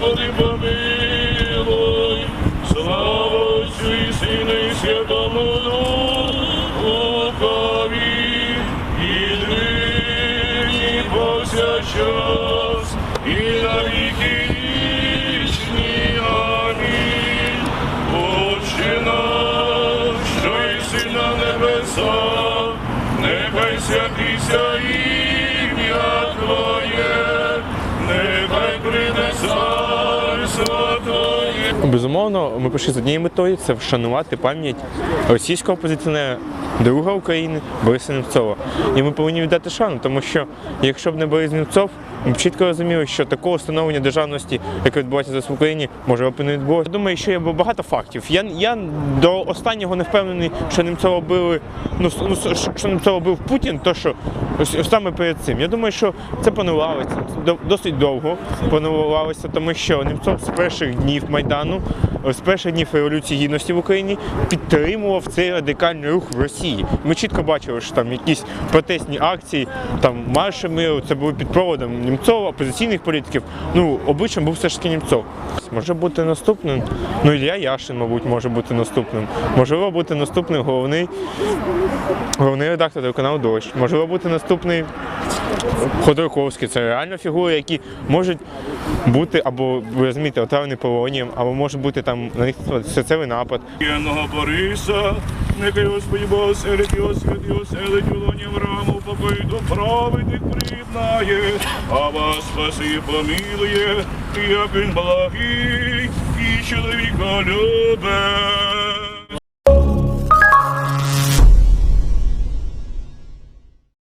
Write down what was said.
Господи, помилуй, слава Отцю і Сину, і Святому Духові, і нині повсякчас, і на віки вічні. Амінь. Отче наш, що і сина небеса, нехай святися і Безумовно, ми прийшли з однією метою це вшанувати пам'ять російського опозиціонера, друга України Бориса Немцова. І ми повинні віддати шану, тому що якщо б не Борис Немцов, ми б чітко розуміли, що такого встановлення державності, яке відбувається зараз в Україні, може б не відбулося. Я думаю, що є багато фактів. Я, я до останнього не впевнений, що Немцова били, ну, ну що Немцова бив Путін, то що саме перед цим. Я думаю, що це планувалося до- досить довго планувалося, тому що Немцов з перших днів Майдану, з перших днів Революції Гідності в Україні підтримував цей радикальний рух в Росії. Ми чітко бачили, що там якісь протестні акції, там марші миру, це були під проводом Німцова, опозиційних політиків. Ну, обличчям був все ж таки Німцов. Може бути наступним. Ну, Ілля Яшин, мабуть, може бути наступним. Можливо, бути наступним головний, головний редактор телеканалу Дощ. Можливо, бути наступний Ходорковський. Це реально фігури, які можуть бути або ви розумієте, отравлені полонієм, або може бути там на них серцевий напад. Єного Бориса, нехай Господь Бог серед його свят його селить у лоні Аврааму, покої до праведних приєднає, а вас спаси помилує, як він благий і чоловіка любить.